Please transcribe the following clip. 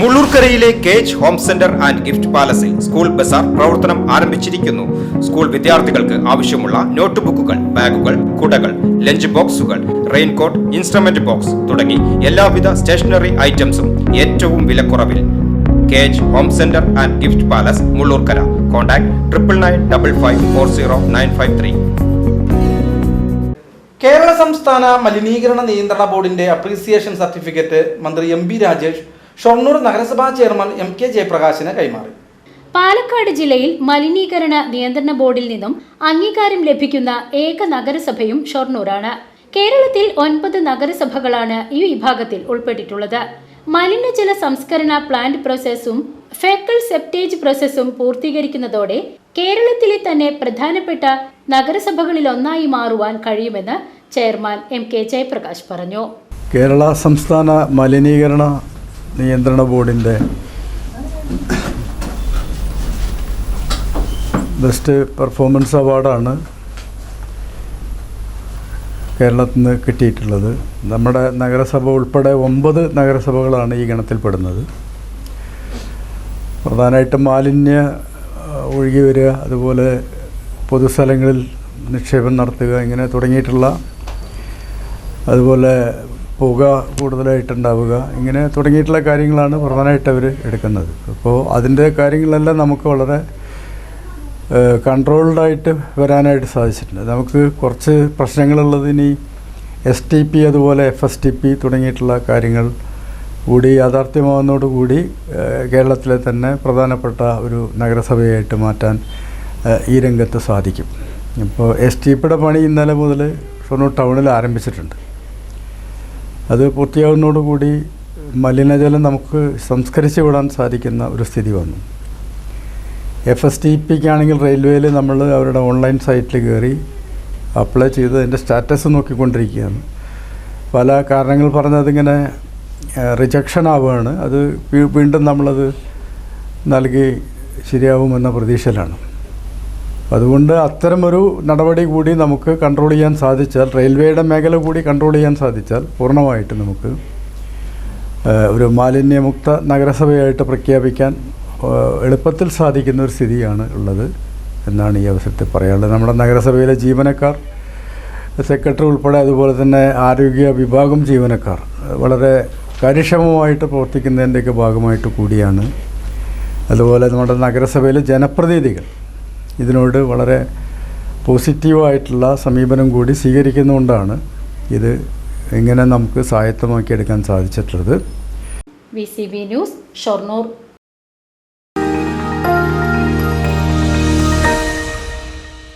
മുള്ളൂർക്കരയിലെ cage home centre and gift പാലസിൽ school bazaar പ്രവർത്തനം ആരംഭിച്ചിരിക്കുന്നു. School വിദ്യാർത്ഥികൾക്ക് ആവശ്യമുള്ള നോട്ട് ബുക്കുകൾ ബാഗുകൾ കുടകൾ ലഞ്ച് ബോക്സുകൾ റെയിൻകോട്ട് ഇൻസ്ട്രുമെന്റ് ബോക്സ് തുടങ്ങി എല്ലാവിധ സ്റ്റേഷനറി ഐറ്റംസും ഏറ്റവും വിലക്കുറവിൽ. Cage home centre and gift palace Mullurkara. Contact triple nine double five four zero nine five three. Kerala സംസ്ഥാന മലിനീകരണ നിയന്ത്രണ ബോർഡിന്റെ അപ്രീസിയേഷൻ സർട്ടിഫിക്കറ്റ് മന്ത്രി എം ബി രാജേഷ് ഷൊർണൂർ നഗരസഭാ ചെയർമാൻ എം കെ ജയപ്രകാശിന് കൈമാറി. പാലക്കാട് ജില്ലയിൽ മലിനീകരണ നിയന്ത്രണ ബോർഡിൽ നിന്നും അംഗീകാരം ലഭിക്കുന്ന ഏക നഗരസഭയും ഷൊർണൂരാണ്. കേരളത്തിൽ ഒൻപത് നഗരസഭകളാണ് ഈ വിഭാഗത്തിൽ ഉൾപ്പെട്ടിട്ടുള്ളത്. മലിനജല സംസ്കരണ പ്ലാന്റ് പ്രോസസ്സും ഫെക്കൽ സെപ്റ്റേജ് പ്രോസസ്സും പൂർത്തീകരിക്കുന്നതോടെ കേരളത്തിലെ തന്നെ പ്രധാനപ്പെട്ട നഗരസഭകളിൽ ഒന്നായി മാറുവാൻ കഴിയുമെന്ന് ചെയർമാൻ എം കെ ജയപ്രകാശ് പറഞ്ഞു. കേരള സംസ്ഥാന മലിനീകരണ നിയന്ത്രണ ബോർഡിന്റെ ബെസ്റ്റ് പെർഫോമൻസ് അവാർഡാണ് കേരളത്തിൽ നിന്ന് കിട്ടിയിട്ടുള്ളത്. നമ്മുടെ നഗരസഭ ഉൾപ്പെടെ ഒമ്പത് നഗരസഭകളാണ് ഈ ഗണത്തിൽപ്പെടുന്നത്. പ്രധാനമായിട്ടും മാലിന്യ ഒഴുകി വരിക അതുപോലെ പൊതുസ്ഥലങ്ങളിൽ നിക്ഷേപം നടത്തുക ഇങ്ങനെ തുടങ്ങിയിട്ടുള്ള അതുപോലെ പുക കൂടുതലായിട്ടുണ്ടാവുക. ഇങ്ങനെ തുടങ്ങിയിട്ടുള്ള കാര്യങ്ങളാണ് പ്രധാനമായിട്ട് അവർ എടുക്കുന്നത്. അപ്പോൾ അതിന്റെ കാര്യങ്ങളെല്ലാം നമുക്ക് വളരെ കൺട്രോൾഡായിട്ട് വരാനായിട്ട് സാധിച്ചിട്ടുണ്ട്. നമുക്ക് കുറച്ച് പ്രശ്നങ്ങളുള്ളത് ഇനി എസ് ടി പി അതുപോലെ എഫ് എസ് ടി പി തുടങ്ങിയിട്ടുള്ള കാര്യങ്ങൾ കൂടി യാഥാർത്ഥ്യമാവുന്നതോടുകൂടി കേരളത്തിലെ തന്നെ പ്രധാനപ്പെട്ട ഒരു നഗരസഭയായിട്ട് മാറ്റാൻ ഈ രംഗത്ത് സാധിക്കും. ഇപ്പോൾ എസ് ടി പിയുടെ പണി ഇന്നലെ മുതൽ ഷൊർണൂർ ടൗണിൽ ആരംഭിച്ചിട്ടുണ്ട്. അത് പൂർത്തിയാകുന്നതോടുകൂടി മലിനജലം നമുക്ക് സംസ്കരിച്ച് വിടാൻ സാധിക്കുന്ന ഒരു സ്ഥിതി വന്നു. എഫ് എസ് ടി പിക്കാണെങ്കിൽ റെയിൽവേയിൽ നമ്മൾ അവരുടെ ഓൺലൈൻ സൈറ്റിൽ കയറി അപ്ലൈ ചെയ്ത് അതിന്റെ സ്റ്റാറ്റസ് നോക്കിക്കൊണ്ടിരിക്കുകയാണ്. പല കാരണങ്ങൾ പറഞ്ഞതിങ്ങനെ റിജക്ഷൻ ആവുകയാണ്. അത് വീണ്ടും നമ്മളത് നൽകി ശരിയാവുമെന്ന പ്രതീക്ഷയിലാണ്. അതുകൊണ്ട് അത്തരമൊരു നടപടി കൂടി നമുക്ക് കൺട്രോൾ ചെയ്യാൻ സാധിച്ചാൽ റെയിൽവേയുടെ മേഖല കൂടി കൺട്രോൾ ചെയ്യാൻ സാധിച്ചാൽ പൂർണമായിട്ട് നമുക്ക് ഒരു മാലിന്യമുക്ത നഗരസഭയായിട്ട് പ്രഖ്യാപിക്കാൻ എളുപ്പത്തിൽ സാധിക്കുന്ന ഒരു സ്ഥിതിയാണ് ഉള്ളത് എന്നാണ് ഈ അവസരത്തിൽ പറയാനുള്ളത്. നമ്മുടെ നഗരസഭയിലെ ജീവനക്കാർ സെക്രട്ടറി ഉൾപ്പെടെ അതുപോലെ തന്നെ ആരോഗ്യ വിഭാഗം ജീവനക്കാർ വളരെ കാര്യക്ഷമമായിട്ട് പ്രവർത്തിക്കുന്നതിന്റെയൊക്കെ ഭാഗമായിട്ട് കൂടിയാണ്. അതുപോലെ നമ്മുടെ നഗരസഭയിലെ ജനപ്രതിനിധികൾ ഇതിനോട് വളരെ പോസിറ്റീവായിട്ടുള്ള സമീപനം കൂടി സ്വീകരിക്കുന്നതുകൊണ്ടാണ് ഇത് എങ്ങനെ നമുക്ക് സ്വായത്തമാക്കിയെടുക്കാൻ സാധിച്ചിട്ടുള്ളത്. V C B news Shoranur.